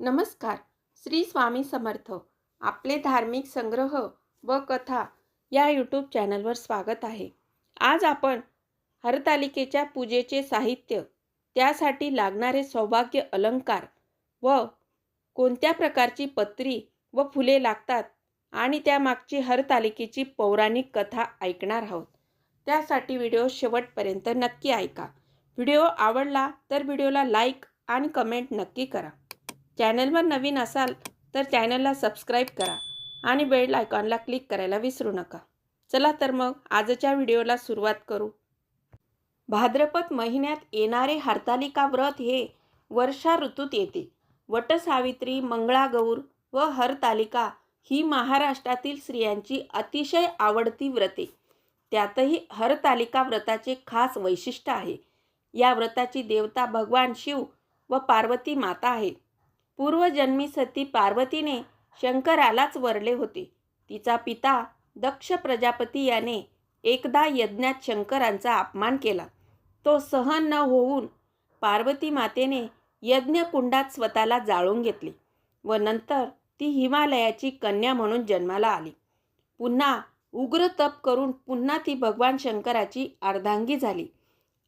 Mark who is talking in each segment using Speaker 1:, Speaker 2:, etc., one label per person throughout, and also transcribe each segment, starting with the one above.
Speaker 1: नमस्कार. श्री स्वामी समर्थ. आपले धार्मिक संग्रह व कथा या यूट्यूब चॅनलवर स्वागत आहे. आज आपण हरतालिकेच्या पूजेचे साहित्य त्यासाठी लागणारे सौभाग्य अलंकार व कोणत्या प्रकारची पत्री व फुले लागतात आणि त्यामागची हरतालिकेची पौराणिक कथा ऐकणार आहोत. त्यासाठी व्हिडिओ शेवटपर्यंत नक्की ऐका. व्हिडिओ आवडला तर व्हिडिओला लाईक आणि कमेंट नक्की करा. चॅनलवर नवीन असाल तर चॅनलला सबस्क्राईब करा आणि बेल आयकॉनला क्लिक करायला विसरू नका. चला तर मग आजच्या व्हिडिओला सुरुवात करू. भाद्रपद महिन्यात येणारे हरतालिका व्रत हे वर्षा ऋतूत येते. वटसावित्री मंगळागौर व हरतालिका ही महाराष्ट्रातील स्त्रियांची अतिशय आवडती व्रते. त्यातही हरतालिका व्रताचे खास वैशिष्ट्य आहे. या व्रताची देवता भगवान शिव व पार्वती माता आहेत. पूर्वजन्मी सती पार्वतीने शंकरालाच वरले होते. तिचा पिता दक्ष प्रजापती याने एकदा यज्ञात शंकरांचा अपमान केला. तो सहन न होऊन पार्वती मातेने यज्ञकुंडात स्वतःला जाळून घेतले व नंतर ती हिमालयाची कन्या म्हणून जन्माला आली. पुन्हा उग्र तप करून पुन्हा ती भगवान शंकराची अर्धांगी झाली.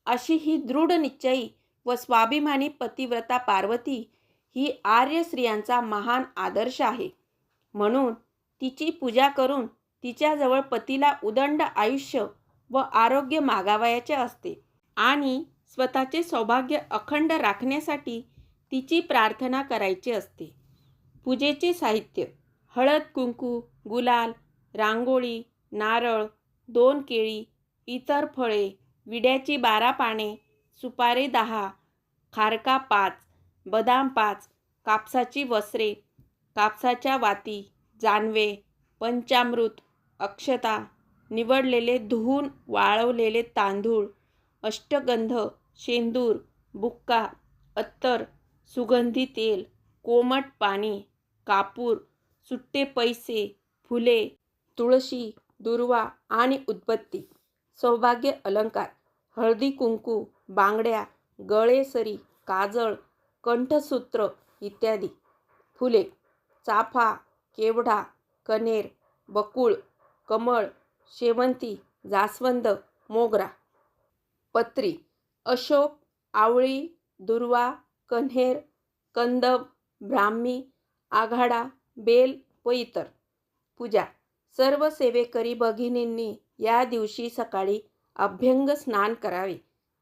Speaker 1: अशी ही दृढ निश्चयी व स्वाभिमानी पतिव्रता पार्वती ही आर्य स्त्रियांचा महान आदर्श आहे. म्हणून तिची पूजा करून तिच्याजवळ पतीला उदंड आयुष्य व आरोग्य मागावयाचे असते आणि स्वतःचे सौभाग्य अखंड राखण्यासाठी तिची प्रार्थना करायची असते. पूजेचे साहित्य हळद कुंकू गुलाल रांगोळी नारळ दोन केळी इतर फळे विड्याची बारा पाने सुपारी दहा खारका पाच बदाम पाच कापसाची वस्त्रे कापसाच्या वाती जानवे पंचामृत अक्षता निवडलेले धुवून वाळवलेले तांदूळ अष्टगंध शेंदूर बुक्का अत्तर सुगंधी तेल कोमट पाणी कापूर सुट्टे पैसे फुले तुळशी दुर्वा आणि उदबत्ती सौभाग्य अलंकार हळदी कुंकू बांगड्या गळेसरी काजळ कंठसूत्र इत्यादी. फुले चाफा केवढा कनेर बकुळ कमळ शेवंती जास्वंद मोगरा. पत्री अशोक आवळी दुर्वा कन्हेर कंदब ब्राह्मी आघाडा बेल व इतर. पूजा सर्व सेवेकरी भगिनींनी या दिवशी सकाळी अभ्यंग स्नान करावे.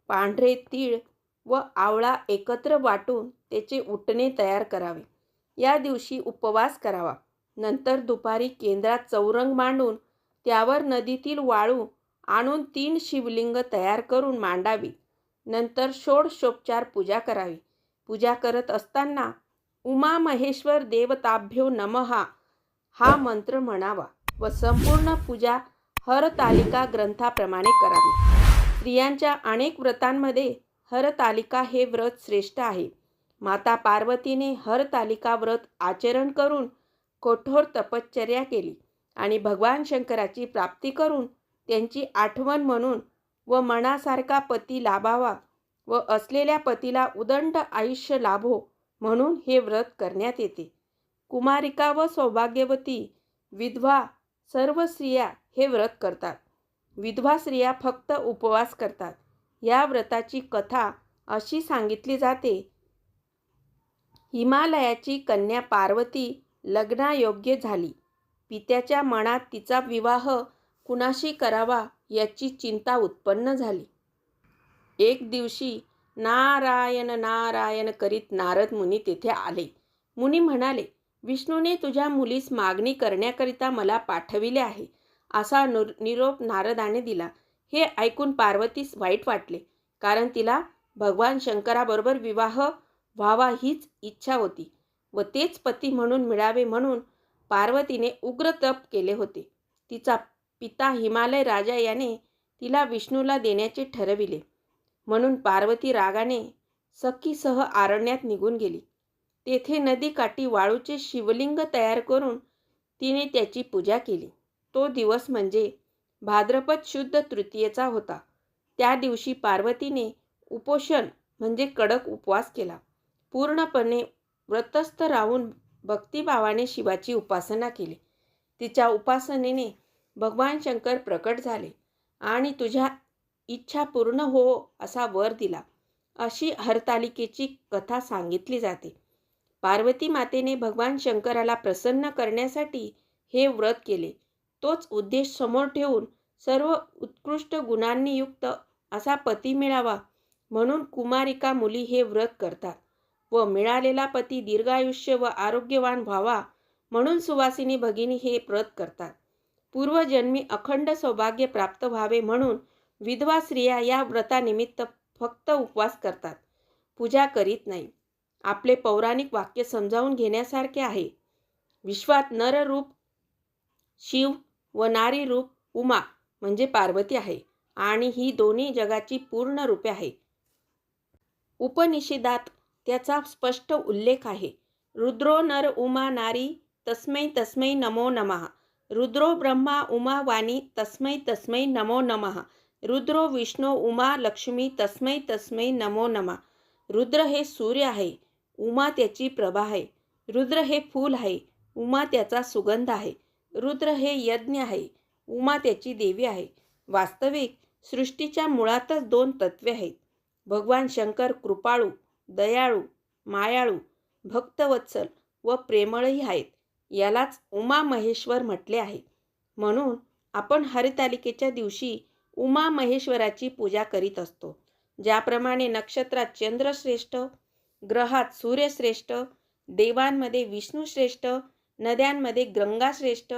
Speaker 1: पांढरे तीळ व आवळा एकत्र वाटून त्याचे उटणे तयार करावे. या दिवशी उपवास करावा. नंतर दुपारी केंद्रात चौरंग मांडून त्यावर नदीतील वाळू आणून तीन शिवलिंग तयार करून मांडावी. नंतर षोडशोपचार पूजा करावी. पूजा करत असताना उमा महेश्वर देवताभ्यो नमहा हा मंत्र म्हणावा व संपूर्ण पूजा हरतालिका ग्रंथाप्रमाणे करावी. स्त्रियांच्या अनेक व्रतांमध्ये हरतालिका हे व्रत श्रेष्ठ आहे. माता पार्वतीने हरतालिका व्रत आचरण करून कठोर तपश्चर्या केली आणि भगवान शंकराची प्राप्ती करून त्यांची आठवण म्हणून व मनासारखा पती लाभावा व असलेल्या पतीला उदंड आयुष्य लाभो म्हणून हे व्रत करण्यात येते. कुमारिका व सौभाग्यवती विधवा सर्व स्त्रिया हे व्रत करतात. विधवा स्त्रिया फक्त उपवास करतात. या व्रताची कथा अशी सांगितली जाते. हिमालयाची कन्या पार्वती लग्नायोग्य झाली. पित्याच्या मनात तिचा विवाह कुणाशी करावा याची चिंता उत्पन्न झाली. एक दिवशी नारायण नारायण करीत नारद मुनी तेथे आले. मुनी म्हणाले विष्णूने तुझ्या मुलीस मागणी करण्याकरिता मला पाठविले आहे. असा निरोप नारदाने दिला. हे ऐकून पार्वतीस वाईट वाटले कारण तिला भगवान शंकराबरोबर विवाह व्हावा हीच इच्छा होती व तेच पती म्हणून मिळावे म्हणून पार्वतीने उग्र तप केले होते. तिचा पिता हिमालय राजा याने तिला विष्णूला देण्याचे ठरविले. म्हणून पार्वती रागाने सखीसह आरण्यात निघून गेली. तेथे नदीकाठी वाळूचे शिवलिंग तयार करून तिने त्याची पूजा केली. तो दिवस म्हणजे भाद्रपद शुद्ध तृतीयेचा होता. त्या दिवशी पार्वतीने उपोषण म्हणजे कडक उपवास केला. पूर्णपणे व्रतस्थ राहून भक्तिभावाने शिवाची उपासना केली. तिच्या उपासनेने भगवान शंकर प्रकट झाले आणि तुझ्या इच्छा पूर्ण हो असा वर दिला. अशी हरतालिकेची कथा सांगितली जाते. पार्वती मातेने भगवान शंकराला प्रसन्न करण्यासाठी हे व्रत केले. तोच उद्देश समोर ठेवून सर्व उत्कृष्ट गुणांनी युक्त असा पती मिळावा म्हणून कुमारिका मुली हे व्रत करतात व मिळालेला पती दीर्घायुष्य व आरोग्यवान व्हावा म्हणून सुवासिनी भगिनी हे व्रत करतात. पूर्वजन्मी अखंड सौभाग्य प्राप्त व्हावे म्हणून विधवा स्त्रिया या व्रतानिमित्त फक्त उपवास करतात पूजा करीत नाही. आपले पौराणिक वाक्य समजावून घेण्यासारखे आहे. विश्वात नररूप शिव व नारी रूप उमा म्हणजे पार्वती आहे आणि ही दोन्ही जगाची पूर्ण रूपे आहे उपनिषेदात त्याचा स्पष्ट उल्लेख आहे. रुद्रो नर उमा नारी तस्मै तस्मै नमो नमः. रुद्रो ब्रह्मा उमा वाणी तस्मै तस्मै नमो नमः. रुद्रो विष्णू उमा लक्ष्मी तस्मै तस्मै नमो नमः. रुद्र हे सूर्य आहे उमा त्याची प्रभा आहे. रुद्र हे फूल आहे उमा त्याचा सुगंध आहे. रुद्र हे यज्ञ आहे. उमा त्याची देवी आहे. वास्तविक सृष्टीच्या मुळातच दोन तत्वे आहेत. भगवान शंकर कृपाळू दयाळू मायाळू भक्तवत्सल व प्रेमळही आहेत. यालाच उमा महेश्वर म्हटले आहे. म्हणून आपण हरितालिकेच्या दिवशी उमा महेश्वराची पूजा करीत असतो. ज्याप्रमाणे नक्षत्रात चंद्रश्रेष्ठ ग्रहात सूर्यश्रेष्ठ देवांमध्ये विष्णूश्रेष्ठ नद्यांमध्ये गंगा श्रेष्ठ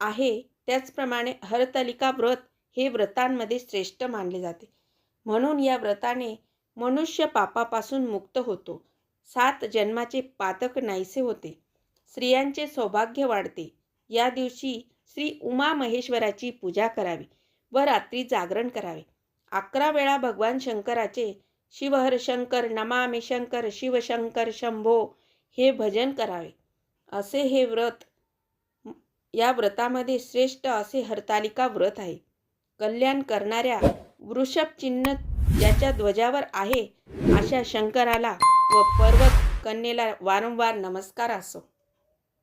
Speaker 1: आहे. त्याचप्रमाणे हरतालिका व्रत हे व्रतांमध्ये श्रेष्ठ मानले जाते. म्हणून या व्रताने मनुष्य पापापासून मुक्त होतो. सात जन्माचे पातक नाहीसे होते. स्त्रियांचे सौभाग्य वाढते. या दिवशी श्री उमा महेश्वराची पूजा करावी व रात्री जागरण करावे. अकरा वेळा भगवान शंकराचे शिवहर शंकर नमामि शंकर शिवशंकर शंभो हे भजन करावे. असे हे व्रत या व्रतामध्ये श्रेष्ठ असे हरतालिका व्रत आहे. कल्याण करणाऱ्या वृषभ चिन्ह ज्याच्या ध्वजावर आहे अशा शंकराला व पर्वत कन्येला वारंवार नमस्कार असो.